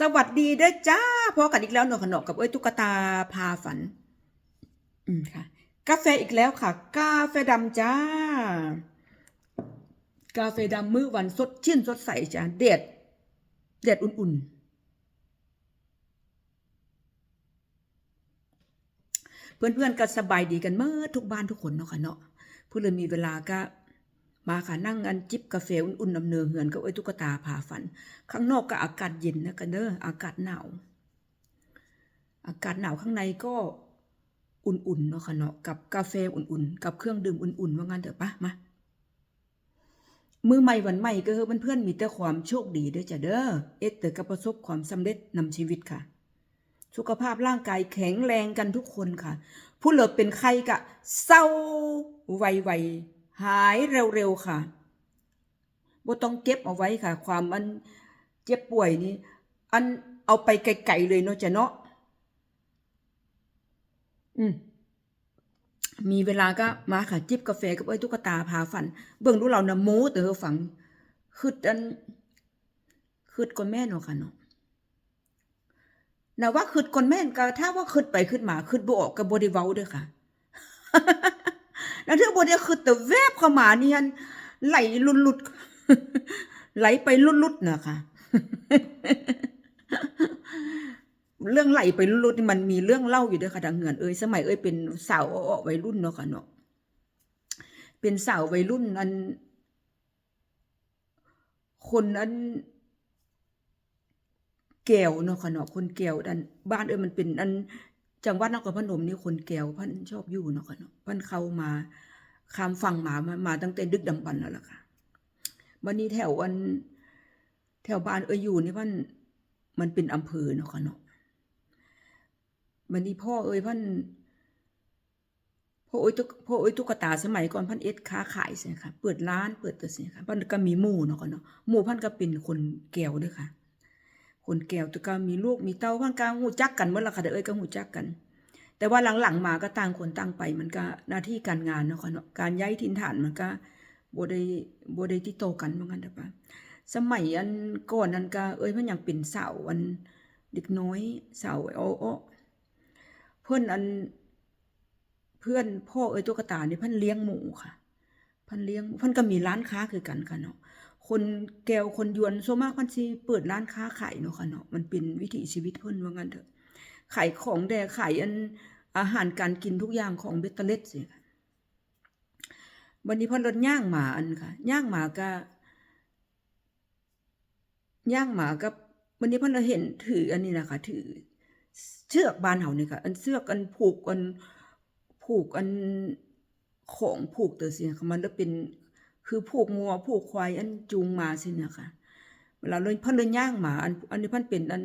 สวัสดีเด้อจ้าพอกันอีกแล้วหนอขนมกับเอ้ยตุ๊กตาพาฝัน อืมค่ะ กาแฟอีกแล้วค่ะ กาแฟดำจ้า กาแฟดำมื้อวันสดชื่นสดใสจ้าเด็ดเด็ดอุ่นๆ เพื่อนๆก็สบายดีกันเมื่อทุกบ้านทุกคนเนาะค่ะเนาะเพื่อนเลยมีเวลาก็ มาค่ะนั่งกันจิบกาแฟอุ่นๆนำเนือเหือนกับไอ้ตุ๊กตาพาฝัน ข้างนอกก็อากาศเย็นนะกันเด้ออากาศหนาวอากาศหนาวข้างในก็อุ่นๆเนาะค่ะเนาะกับกาแฟอุ่นๆ กับเครื่องดื่มอุ่นๆว่างั้นเถอะปะมามือใหม่วันใหม่ก็คือเพื่อนๆมีแต่ความโชคดีเด้อจ้ะเด้อเอ็ดแต่ก็ประสบความสำเร็จนำชีวิตค่ะ สุขภาพร่างกายแข็งแรงกันทุกคนค่ะ ผู้เลือเป็นใครกะเศร้าไวๆ หายเร็วๆค่ะบ่ต้องเก็บเอาไว้ค่ะ ความมันเจ็บป่วยนี่อันเอาไปไกลๆเลยเนาะจ้ะเนาะอืมมีเวลาก็มาค่ะจิบกาแฟกับไอ้ตุ๊กตาพาฝัน เบิ่งดูเรานะโม้เตอฝังคืดอันคืดก่อนแม่นเนาะค่ะเนาะนะว่าคืดก่อนแม่นก็ถ้าว่าคืดไปคืดมาคืดบ่ออกก็บ่ได้เว้าด้อค่ะ แล้วถ้าบ่ได้คืดแต่แวบเข้ามานี่ฮันไหลลุดๆไหลไปลุดๆน่ะค่ะเรื่องไหลไปลุดๆนี่มันมีเรื่องเล่าอยู่ด้วยค่ะดังเงินเอ้ยสมัยเอ้ยเป็นสาววัยรุ่นเนาะค่ะเนาะเป็นสาววัยรุ่นอัน คนอันแก้วเนาะค่ะเนาะคนแก้วอันบ้านเอ้ยมันเป็นอัน จังหวัดนครพนมนี่คนแก้วพันชอบอยู่เนาะค่ะเนาะพันเข้ามาข้ามฝั่งมามามาตั้งแต่ดึกดำบรรพ์แล้วล่ะค่ะวันนี้แถวอันแถวบ้านเอ้ยอยู่นี่พันมันเป็นอำเภอเนาะค่ะเนาะวันนี้พ่อเอ้ยพันพ่อเอ้ยตุ๊กพ่อเอ้ยตุ๊กตาสมัยก่อนพันเอ็ดค้าขายใช่ไหมคะเปิดร้านเปิดตัวใช่ไหมคะพันก็มีหมู่เนาะค่ะเนาะหมู่พันก็เป็นคนแก้วด้วยค่ะ คนแก้วตัวก็มีลูกมีเต้าพันก็หูจักกันเมื่อละค่ะเด้อเอ้ยก็หูจักกัน แต่ว่าหลังๆมาก็ต่างคนต่างไปมันก็หน้าที่การงานเนาะค่ะเนาะการย้ายถิ่นฐานมันก็บ่ได้บ่ได้ติดต่อกันเหมือนกันเด้อปะสมัยอันก่อนนั้นก็เอ้ยมันยังเป็นสาวอันเด็กน้อยสาวอ้อเพื่อนอันเพื่อนพ่อเอ้ยตุ๊กตานี่เพิ่นเลี้ยงหมูค่ะเพิ่นเลี้ยงเพิ่นก็มีร้านค้าคือกันค่ะเนาะ คนแก้วคนยวนส่วนมากเพิ่นสิเปิดร้านค้าขายเนาะค่ะเนาะมันเป็นวิถีชีวิตเพิ่นว่างั้นเถอะขายของแดขายอันอาหารการกินทุกอย่างของเบตเตอร์เลสสิค่ะวันนี้พิ่นรถย่างหมาอันค่ะย่างหมาก็ย่างหมากับวันนี้พิ่นเราเห็นถืออันนี้นะคะถือเชือกบานเห่านี่ค่ะ อันเชือกอันผูกอันผูกอันของผูกเตอสิค่ะมันจะเป็น คือผูกงัวผูกควายอันจูงมาสินี่ยค่ะเวลาเลยพันเลยย่างหมาอันอันนี้พันเป็นอัน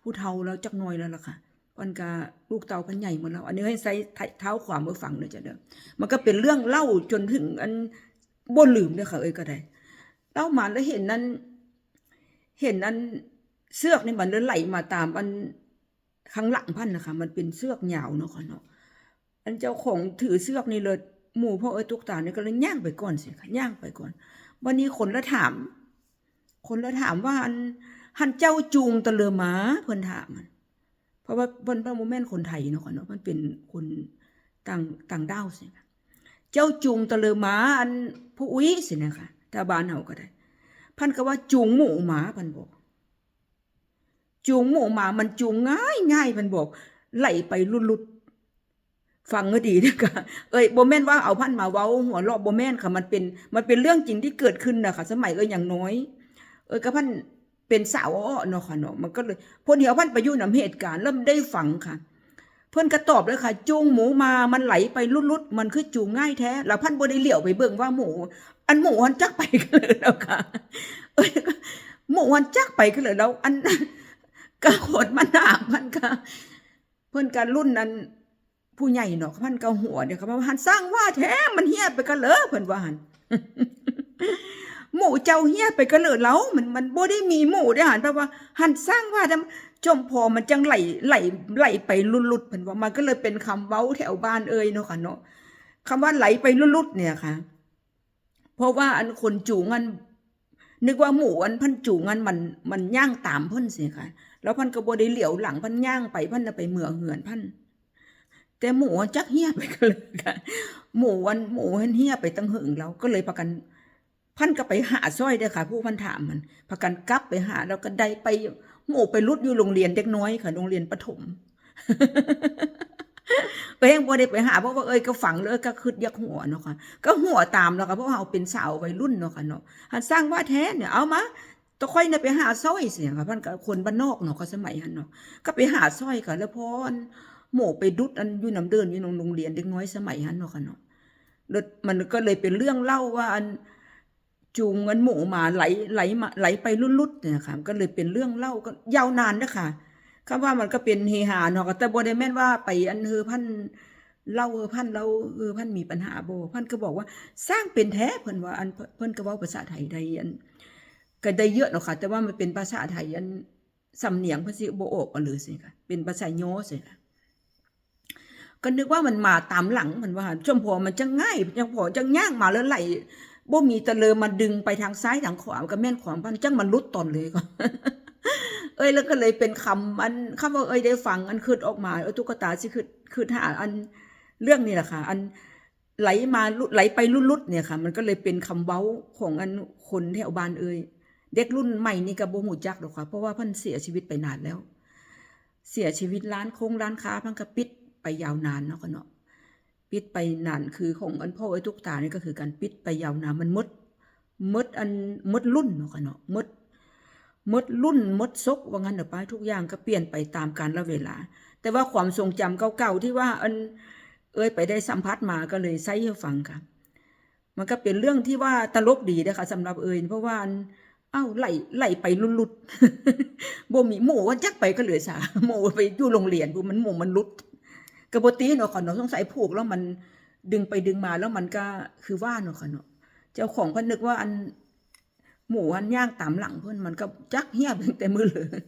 ผู้เฒ่าแล้วจักหน่อยแล้วล่ะค่ะพันกาลูกเต่าพันใหญ่หมดแล้วอันนี้ให้ใส่เท้าขวามือฝั่งเลยจ้ะเด้อมันก็เป็นเรื่องเล่าจนถึงอันบ่ลืมเลยค่ะเอ้ยก็ได้เล่ามาแล้วเห็นนั้น เห็นอันเสือกนี่มันเลยไหลมาตามอันข้างหลังพันนะคะ มันเป็นเสือกยาวเนาะค่ะเนาะอันเจ้าของถือเสือกนี่เลย หมู่พ่อเอ้ยตุกตาเนี่ยก็เลยย่างไปก่อนสิค่ะย่างไปก่อน วันนี้คนละถาม คนละถามว่าอันหันเจ้าจูงตะเลือหมาเพิ่นถามมันเพราะว่าเพิ่นเป็นโมเมนต์คนไทยเนาะค่ะเนาะมันเป็นคนต่างต่างด้าวสิค่ะเจ้าจูงตะเลือหมาอันผู้อุ้ยสินะคะถ้าบ้านเฮาก็ได้พันก็ว่าจูงหมูหมาพันบอกจูงหมูหมามันจูงง่ายง่ายมันบอกไหลไปลุดๆ ฟังก็ดีนะคะเอ้ยโบแมนว่าเอาพันมาเว้าหัวเราะโบแมนค่ะมันเป็นมันเป็นเรื่องจริงที่เกิดขึ้นนะคะสมัยเอ้ยอย่างน้อย เอ้ยก็พันเป็นสาวอ้อเนาะค่ะเนาะมันก็เลยพอเดียวพันไปยู่นำเหตุการณ์เริ่มได้ฟังค่ะ เพื่อนก็ตอบเลยค่ะจูงหมูมามันไหลไปลุดๆมันคือจูงง่ายแท้แล้วพันบ่ได้เหลียวไปเบิ่งว่าหมู อันหมูมันจักไปกันเลยแล้วค่ะเอ้ยหมูมันจักไปกันเลยแล้ว อันก็โหดมันหนามันก็เพื่อนการรุ่นนั้น ผู้ใหญ่เนาะพันก็หัวเดี๋ยวเขาว่าหันสร้างว่าแท้มันเฮี้ยไปกันเลยเพิ่นว่าหันหมูเจ้าเฮี้ยไปกันเลยแล้วมันมันบ่ได้มีหมูได้หันเพราะว่า หันสร้างว่าทำจมพอมันจังไหลไหลไหลไปลุดๆเพิ่นว่ามันก็เลยเป็นคำเว้าแถวบ้านเอ่ยเนาะค่ะเนาะคำว่าไหลไปลุดเนี่ยค่ะ เพราะว่าอันคนจูงันนึกว่าหมูอันพันจูงันมันมันย่างตามเพิ่นสิค่ะ แล้วพันก็บ่ได้เหลียวหลังพันย่างไปพันน่ะไปเมืองเหือนพัน แต่หมูอันจักเฮียไปกันเลยค่ะหมูอันหมูเห็นเฮียไปตั้งหึงแล้วก็เลยพากันพันก็ไปหาซอยเด้อค่ะ ผู้พันถามมันพากันกลับไปหาแล้วก็ได้ไปหมู่ไปรุดอยู่โรงเรียนเด็กน้อยค่ะโรงเรียนประถมก็ยังบ่ได้ไปหาเพราะว่าเอ้ยก็ฝังเลยก็คิดยากหัวเนาะค่ะก็หัวตามแล้วค่ะเพราะว่าเราเป็นสาววัยรุ่นเนาะค่ะเนาะหันสร้างว่าแท้เนี่ยเอามาตะค่อยเนี่ยไปหาซอยเสียค่ะพันก็คนบ้านนอกเนาะก็สมัยหันเนาะก็ไปหาซอยค่ะแล้วพอน หมู่ไปดุดอันอยู่น้ำเดินอยู่โรงเรียนเด็กน้อยสมัยหันเนาะค่ะเนาะแล้วมันก็เลยเป็นเรื่องเล่าว่าอันจูงเงินหมูมาไหลไหลมาไหลไปลุดๆเนี่ยค่ะก็เลยเป็นเรื่องเล่าก็ยาวนานนะคะคำว่ามันก็เป็นเฮฮาเนาะแต่บ่ได้แม่นว่าไปอันเฮอพันเล่าเฮอพันเล่าเฮอพันมีปัญหาโบพันก็บอกว่าสร้างเป็นแท้เพิ่นว่าอันเพิ่นเพิ่นก็เว้าภาษาไทยได้อันก็ได้เยอะเนาะค่ะ แต่ว่ามันเป็นภาษาไทยอันสำเนียงเพิ่นสิบ่ออกเอาเลยสิค่ะเป็นภาษาโยสิค่ะ ก็นึกว่ามันมาตามหลังมันว่าจมพอมันจะง่ายจังพอจะย่างมาแล้วไหลบ่มีตะเลอมาดึงไปทางซ้ายทางขวาก็แม่นขวาพันจังมันลุดตอนเลยก็เอ้ยแล้วก็เลยเป็นคำอันคำว่าเอ้ยได้ฟังอันคืดออกมาเออตุ๊กตาสิคือคือหาอันเรื่องนี้แหละค่ะ อันไหลมาลุไหลไปลุดๆเนี่ยค่ะ มันก็เลยเป็นคำเว้าของอันคนแถวบ้านเอ้ยเด็กรุ่นใหม่นี่ก็บ่ฮู้จักหรอกค่ะเพราะว่าพิ่นเสียชีวิตไปนานแล้ว เสียชีวิตร้านโคงร้านค้าพิ่นก็ปิด ไปยาวนานเนาะค่ะเนาะปิดไปนานคือของอันพ่อไอ้ตุ๊กตานี่ก็คือการปิดไปยาวนานมันมดมดอันมดรุ่นเนาะค่ะเนาะมดมดรุ่นมดซกว่างั้นเถอะไปทุกอย่างก็เปลี่ยนไปตามกาลเวลา แต่ว่าความทรงจำเก่าๆที่ว่าอันเอ้ยไปได้สัมผัสมาก็เลยใช้ให้ฟังค่ะ มันก็เป็นเรื่องที่ว่าตลกดีนะคะสำหรับเอ้ยเพราะว่าเอ้าไหลไหลไปลุดๆบ่มีหมูว่าจักไปก็เหลือสาหมู่ไปอยู่โรงเรียนพวกมันหมูมันลุด กระบตีเนาะค่ะเนาะสงสัยผูกแล้วมันดึงไปดึงมาแล้วมันก็คือว่าเนาะค่ะเนาะเจ้าของเพิ่นนึกว่าอันหมูอันย่างตามหลังเพื่อนมันก็จักเฮียบตั้งแต่มือเลย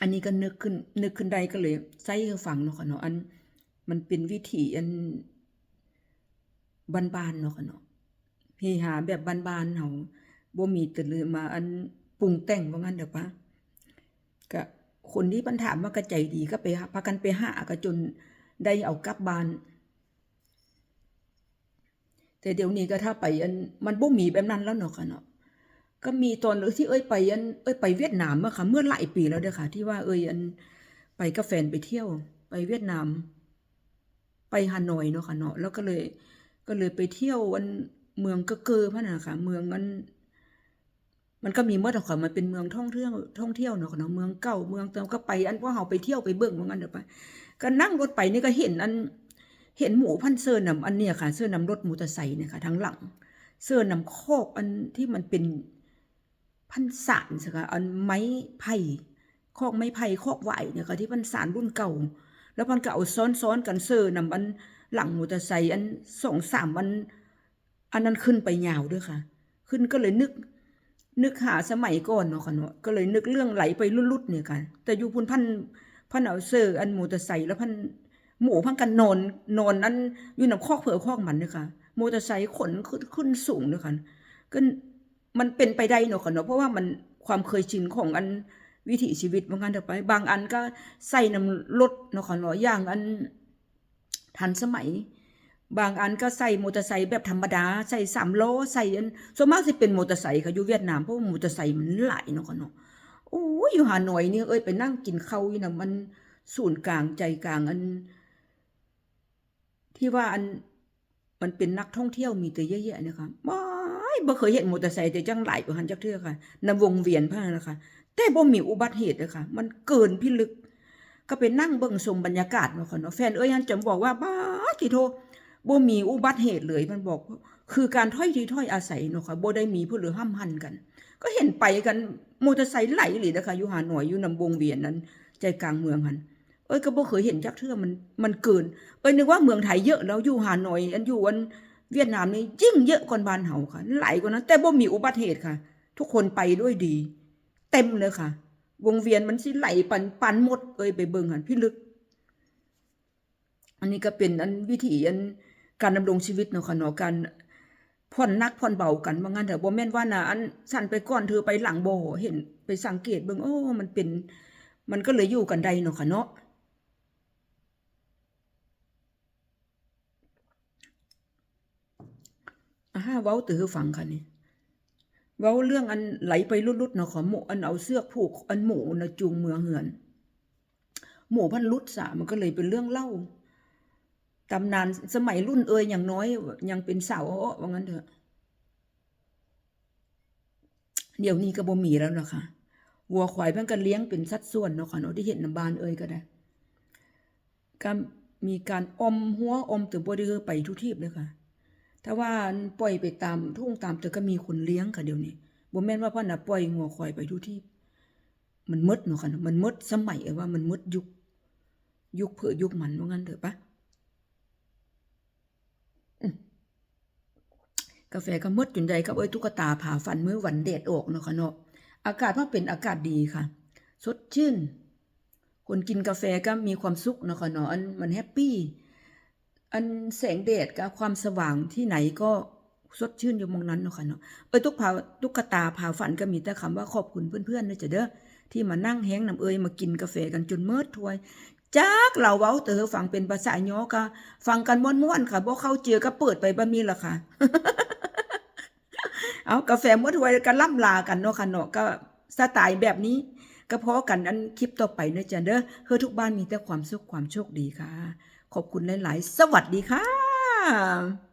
อันนี้ก็นึกขึ้นนึกขึ้นได้ก็เลยใส่ฟังเนาะค่ะเนาะอัน มันเป็นวิถีอันบานๆเนาะค่ะเนาะเฮฮาแบบบานๆเฮาบ่มีแต่เลยมาอันปรุงแต่งว่างั้นเด้อปะ ก็คนที่ปัญถามว่าก็ใจดีก็ไปพากันไปหาก็จนได้เอากลับบ้าน แต่เดี๋ยวนี้ก็ถ้าไปอันมันบ่มีแบบนั้นแล้วเนาะค่ะเนาะก็มีตอนที่เอ้ยไปอันเอ้ยไปเวียดนามอะค่ะ เมื่อหลายปีแล้วเด้อค่ะ ที่ว่าเอ้ยอันไปกับแฟนไปเที่ยว ไปเวียดนาม ไปฮานอยเนาะค่ะเนาะแล้วก็เลย ก็เลยไปเที่ยวอันเมืองกะเกอพะนะค่ะเมืองอัน มันก็มีหมดอะค่ะมันเป็นเมืองท่องเที่ยวท่องเที่ยวเนาะเนาะเมืองเก่าเมืองเติมก็ไป อันว่าเฮาไปเที่ยวไปเบิ่งว่างั้นเด้อไปก็นั่งรถไปนี่ก็เห็นอันเห็นหมูพันเสื้อนำอันเนี้ยค่ะเสื้อนำรถมอเตอร์ไซค์เนี่ยค่ะทั้งหลัง เสื้อนำคอกอันที่มันเป็นพันสารสิคะอันไม้ไผ่คอกไม้ไผ่คอกไหวเนี่ยค่ะที่พันสารรุ่นเก่า แล้วมันก็เอาซ้อนๆกันเสื้อนำอันหลังมอเตอร์ไซค์อันสองสามอัน อันนั้นขึ้นไปยาวด้วยค่ะ ขึ้นก็เลยนึก นึกหาสมัยก่อนเนาะค่ะเนาะก็เลยนึกเรื่องไหลไปลุดๆเนี่ยค่ะแต่อยู่พุ่นพันพันเอาเสื้ออันมอเตอร์ไซค์แล้วพันหมูพังกันนอนนอนนั้นอยู่นำคอกเผือคอกมันเด้อค่ะมอเตอร์ไซค์ขนขึ้นขึ้นสูงเด้อค่ะก็มันเป็นไปได้เนาะค่ะเนาะเพราะว่ามันความเคยชินของอันวิถีชีวิตบางอันเด้อไป บางอันก็ใส่นำรถเนาะค่ะเนาะอย่างอันทันสมัย บางอันก็ใส่มอเตอร์ไซค์แบบธรรมดา ใส่สามล้อใส่อันส่วนมากสิเป็นมอเตอร์ไซค์ค่ะอยู่เวียดนามเพราะว่ามอเตอร์ไซค์มันหลายเนาะค่ะเนาะโอ้ยอยู่หาหน่อยนี่เอ้ยไปนั่งกินข้าวอยู่นะมันศูนย์กลางใจกลางอัน ที่ว่าอันมันเป็นนักท่องเที่ยวมีแต่เยอะแยะคะบ่ยบ่เคยเห็นมอเตอร์ไซค์แต่จังหลายกว่าหันจักเทื่อค่ะนำวงเวียนพ่ะนะคะแต่บ่มีอุบัติเหตุเลยค่ะมันเกินพิลึก ก็ไปนั่งเบิ่งชมบรรยากาศเนาะค่ะเนาะแฟนเอ้ยฮันจะบอกว่าบ้าที่โท บ่มีอุบัติเหตุเลยมันบอก คือการถ้อยทีถ้อยอาศัยเนาะค่ะบ่ได้มีผู้หรือห้ำหันกัน ก็เห็นไปกันมอเตอร์ไซค์ไหลหลีนะคะอยู่หาหน่อยอยู่นำวงเวียนนั้น ใจกลางเมืองหันเอ้ยก็บ่เคยเห็นจักเทื่อมันมันเกินเอ้ยนึกว่าเมืองไทยเยอะแล้วอยู่หาหน่อยอันอยู่อันเวียดนามนี่ยิ่งเยอะกว่าบ้านเฮาค่ะไหลกว่านั้นแต่บ่มีอุบัติเหตุค่ะ ทุกคนไปด้วยดี เต็มเลยค่ะ วงเวียนมันสิไหลปันปันหมดเอ้ยไปเบิ่งหันพี่ลึก อันนี้ก็เป็นอันวิถีอัน การดำรงชีวิตเนาะค่ะเนาะการผ่อนนักผ่อนเบากันว่างั้นเถอะบ่แม่นว่าน่ะอันสั่นไปก่อนเธอไปหลังบ่เห็นไปสังเกตเบิ่งโอ้มันเป็น มันก็เลยอยู่กันได้เนาะค่ะเนาะอาฮาเว้าตือฟังค่ะนี่เว้าเรื่องอันไหลไปลุดๆเนาะขอหมูอันเอาเสื้อผูกอันหมูนะจูงเมืองเหือน หมูพันลุดสามันก็เลยเป็นเรื่องเล่า ตำนานสมัยรุ่นเอ่ยอย่างน้อย ยังเป็นสาวว่างั้นเถอะ เดี๋ยวนี้ก็บ่มีแล้วนะคะวัวควายเพิ่นก็เลี้ยงเป็นสัดส่วนเนาะค่ะเนาะที่เห็นน้ำบานเอ่ยก็ได้ก็มีการอมหัวอมตึงบ่ได้ไปทุกทีบเลยค่ะถ้าว่าปล่อยไปตามทุ่งตามแต่ก็มีคนเลี้ยงค่ะเดี๋ยวนี้บ่แม่นว่าเพิ่นน่ะปล่อยงัวควายไปทุกที่มันมดเนาะค่ะมันมดสมัยเอว่ามันมดยุค ยุคเพื่อยุคมันว่างั้นเถอะปะอืม กาแฟก็มดจนใดกับเอ้ยตุ๊กตาผ่าฟันมื้อวันแดดออกเนาะค่ะเนาะอากาศมันเป็นอากาศดีค่ะ สดชื่น คนกินกาแฟก็มีความสุขเนาะค่ะเนาะอันมันแฮปปี้อันแสงแดดกับความสว่างที่ไหนก็สดชื่นอยู่มองนั้นเนาะค่ะเนาะเอ้ยตุ๊กพาตุ๊กตาพาฝันก็มีแต่คำว่าขอบคุณเพื่อนๆนะจ๊ะเด้อที่มานั่งแฮงน้ำเอ้ยมากินกาแฟกันจนเมิดถ้วยจักเราเว้าเตอฟังเป็นภาษาย้อก็ฟังกันม่วนๆค่ะบ่เข้าเจือก็เปิดไปบ่มีละค่ะ เอากาแฟมดถ้วยก็ล่ำลากันเนาะค่ะเนาะก็สไตล์แบบนี้ก็พอกันอันคลิปต่อไปนะจ๊ะเด้อเพื่อทุกบ้านมีแต่ความสุขความโชคดีค่ะ ขอบคุณหลาย ๆ สวัสดีค่ะ